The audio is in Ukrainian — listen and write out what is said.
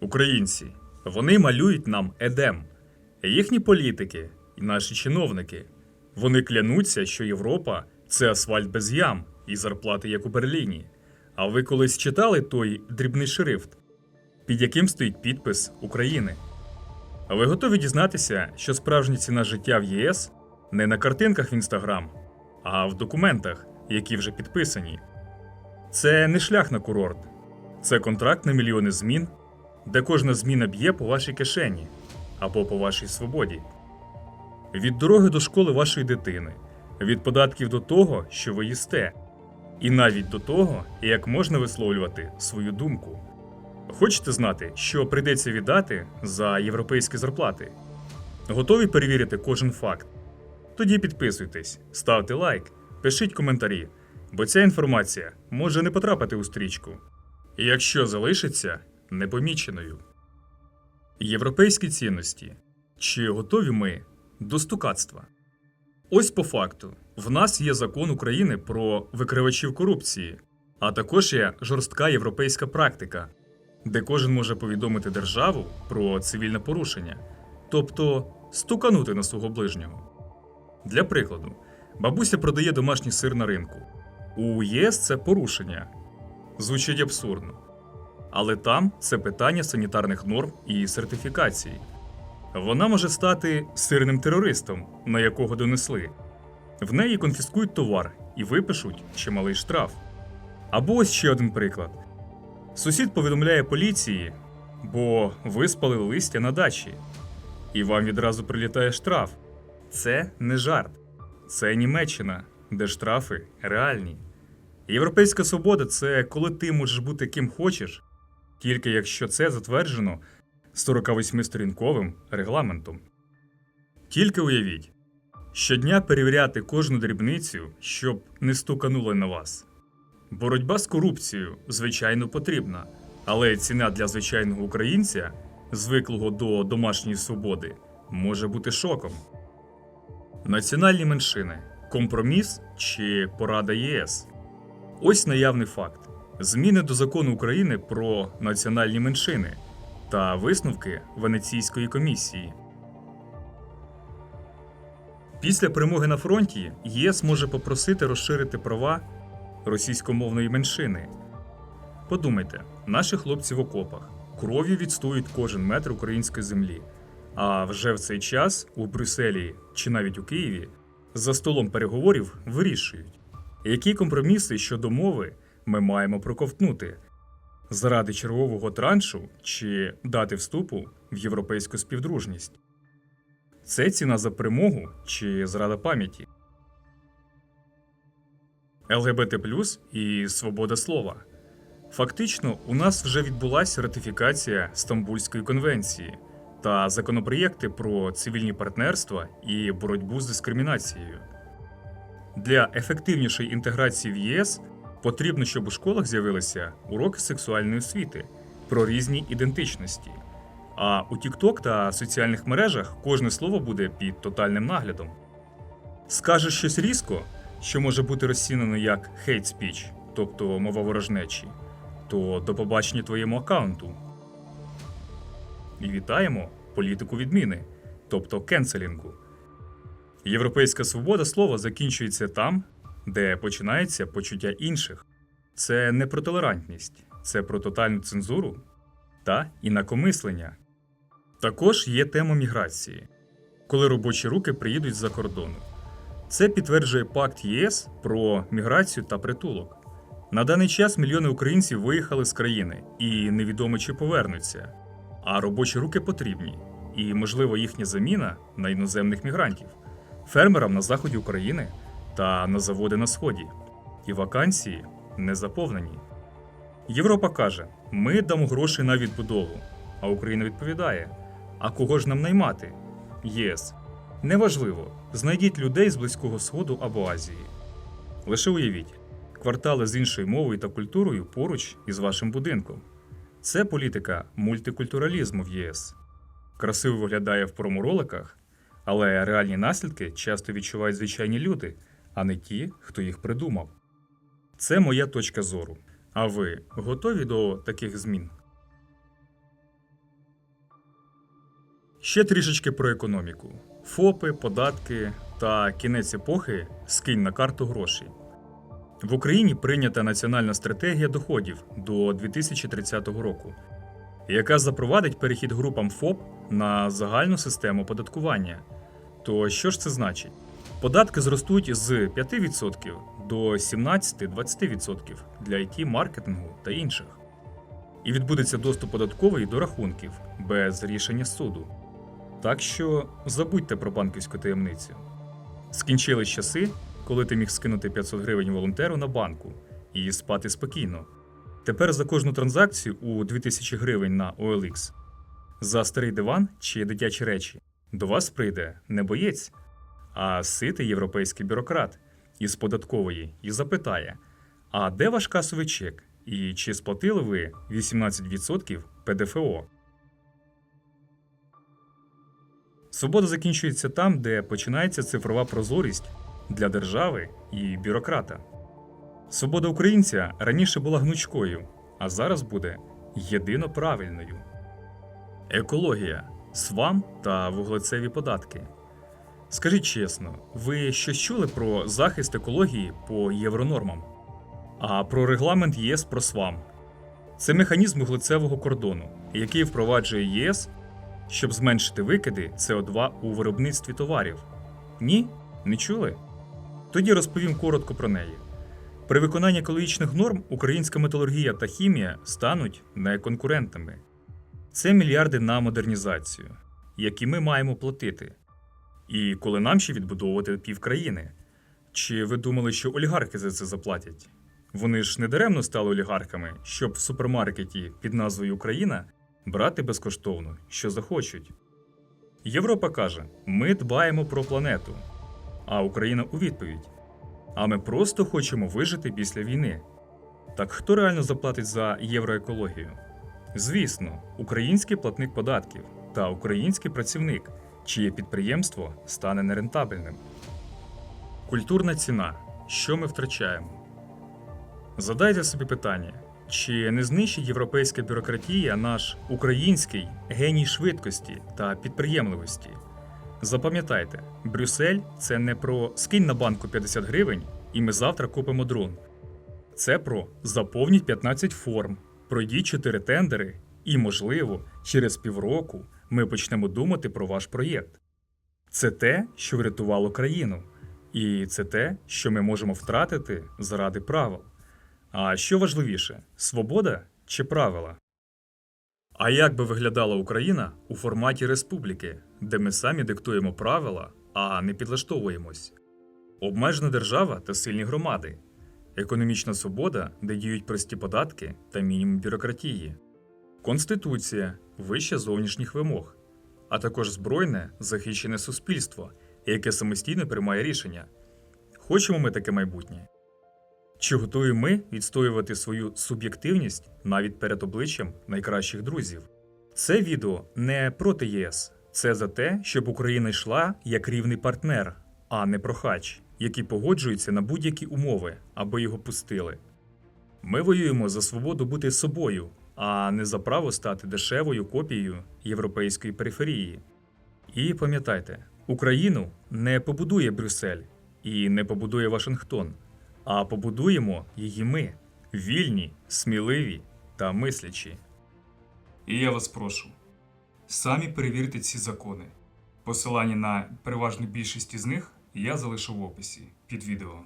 Українці, вони малюють нам едем. Їхні політики і наші чиновники. Вони клянуться, що Європа це асфальт без ям і зарплати, як у Берліні. А ви колись читали той дрібний шрифт, під яким стоїть підпис України? Ви готові дізнатися, що справжня ціна життя в ЄС не на картинках в Інстаграм, а в документах, які вже підписані? Це не шлях на курорт, це контракт на мільйони змін, де кожна зміна б'є по вашій кишені або по вашій свободі. Від дороги до школи вашої дитини, від податків до того, що ви їсте, і навіть до того, як можна висловлювати свою думку. Хочете знати, що прийдеться віддати за європейські зарплати? Готові перевірити кожен факт? Тоді підписуйтесь, ставте лайк, пишіть коментарі, бо ця інформація може не потрапити у стрічку. І якщо залишиться непоміченою. Європейські цінності. Чи готові ми до стукацтва? Ось по факту: в нас є закон України про викривачів корупції, а також є жорстка європейська практика, де кожен може повідомити державу про цивільне порушення, тобто стуканути на свого ближнього. Для прикладу, бабуся продає домашній сир на ринку. У ЄС це порушення. Звучить абсурдно. Але там це питання санітарних норм і сертифікації. Вона може стати сирним терористом, на якого донесли. В неї конфіскують товар і випишуть чималий штраф. Або ось ще один приклад: сусід повідомляє поліції, бо ви спалили листя на дачі, і вам відразу прилітає штраф. Це не жарт, це Німеччина, де штрафи реальні. Європейська свобода це коли ти можеш бути ким хочеш, тільки якщо це затверджено 48-сторінковим регламентом. Тільки уявіть, щодня перевіряти кожну дрібницю, щоб не стуканули на вас. Боротьба з корупцією, звичайно, потрібна, але ціна для звичайного українця, звиклого до домашньої свободи, може бути шоком. Національні меншини компроміс чи порада ЄС. Ось наявний факт: зміни до закону України про національні меншини та висновки Венеційської комісії. Після перемоги на фронті ЄС може попросити розширити права російськомовної меншини. Подумайте, наші хлопці в окопах кров'ю відстоюють кожен метр української землі. А вже в цей час у Брюсселі чи навіть у Києві за столом переговорів вирішують, які компроміси щодо мови ми маємо проковтнути заради чергового траншу чи дати вступу в європейську співдружність. Це ціна за перемогу чи зрада пам'яті. ЛГБТ і свобода слова. Фактично, у нас вже відбулася ратифікація Стамбульської конвенції та законопроєкти про цивільні партнерства і боротьбу з дискримінацією. Для ефективнішої інтеграції в ЄС потрібно, щоб у школах з'явилися уроки сексуальної освіти про різні ідентичності. А у TikTok та соціальних мережах кожне слово буде під тотальним наглядом. Скажеш щось різко, що може бути розцінено як hate speech, тобто мова ворожнечі, то до побачення твоєму аккаунту. І вітаємо політику відміни, тобто кенселінгу. Європейська свобода слова закінчується там, де починається почуття інших. Це не про толерантність, це про тотальну цензуру та інакомислення. Також є тема міграції, коли робочі руки приїдуть з-за кордону. Це підтверджує пакт ЄС про міграцію та притулок. На даний час мільйони українців виїхали з країни і невідомо чи повернуться. А робочі руки потрібні, і, можливо, їхня заміна на іноземних мігрантів, фермерам на заході України та на заводи на сході. І вакансії не заповнені. Європа каже: ми дамо гроші на відбудову. А Україна відповідає: А кого ж нам наймати? ЄС. Неважливо, знайдіть людей з Близького Сходу або Азії. Лише уявіть, квартали з іншою мовою та культурою поруч із вашим будинком. Це політика мультикультуралізму в ЄС. Красиво виглядає в промороликах, але реальні наслідки часто відчувають звичайні люди, а не ті, хто їх придумав. Це моя точка зору. А ви готові до таких змін? Ще трішечки про економіку: ФОПи, податки та кінець епохи скинь на карту гроші. В Україні прийнята національна стратегія доходів до 2030 року, яка запровадить перехід групам ФОП на загальну систему податкування. То що ж це значить? Податки зростуть з 5% до 17-20% для IT, маркетингу та інших. І відбудеться доступ податковий до рахунків без рішення суду. Так що забудьте про банківську таємницю. Скінчились часи, коли ти міг скинути 500 гривень волонтеру на банку і спати спокійно. Тепер за кожну транзакцію у 2000 гривень на OLX за старий диван чи дитячі речі до вас прийде не боєць, а ситий європейський бюрократ із податкової і запитає: А де ваш касовий чек? І чи сплатили ви 18% ПДФО? Свобода закінчується там, де починається цифрова прозорість для держави і бюрократа. Свобода українця раніше була гнучкою, а зараз буде єдино правильною. Екологія, свам та вуглецеві податки. Скажіть чесно, ви щось чули про захист екології по євронормам? А про регламент ЄС про свам. Це механізм вуглецевого кордону, який впроваджує ЄС, щоб зменшити викиди СО2 у виробництві товарів. Ні? Не чули? Тоді розповім коротко про неї. При виконанні екологічних норм українська металургія та хімія стануть неконкурентними. Це мільярди на модернізацію, які ми маємо платити. І коли нам ще відбудовувати півкраїни. Чи ви думали, що олігархи за це заплатять? Вони ж не даремно стали олігархами, щоб в супермаркеті під назвою Україна брати безкоштовно, що захочуть. Європа каже: ми дбаємо про планету. А Україна у відповідь: А ми просто хочемо вижити після війни. Так хто реально заплатить за євроекологію? Звісно, український платник податків та український працівник, чиє підприємство стане нерентабельним. Культурна ціна. Що ми втрачаємо? Задайте собі питання, чи не знищить європейська бюрократія наш український геній швидкості та підприємливості? Запам'ятайте, Брюссель це не про скинь на банку 50 гривень, і ми завтра купимо дрон. Це про заповніть 15 форм, пройдіть 4 тендери, і, можливо, через півроку ми почнемо думати про ваш проєкт. Це те, що врятувало країну, і це те, що ми можемо втратити заради правил. А що важливіше свобода чи правила? А як би виглядала Україна у форматі республіки, де ми самі диктуємо правила, а не підлаштовуємось? Обмежена держава та сильні громади, економічна свобода, де діють прості податки та мінімум бюрократії, конституція, вище зовнішніх вимог, а також збройне захищене суспільство, яке самостійно приймає рішення. Хочемо ми таке майбутнє? Чи готові ми відстоювати свою суб'єктивність навіть перед обличчям найкращих друзів? Це відео не проти ЄС, це за те, щоб Україна йшла як рівний партнер, а не прохач, який погоджується на будь-які умови, аби його пустили. Ми воюємо за свободу бути собою, а не за право стати дешевою копією європейської периферії. І пам'ятайте, Україну не побудує Брюссель і не побудує Вашингтон а побудуємо її ми вільні, сміливі та мислячі. І я вас прошу, самі перевірте ці закони. Посилання на переважну більшість із них я залишу в описі під відео.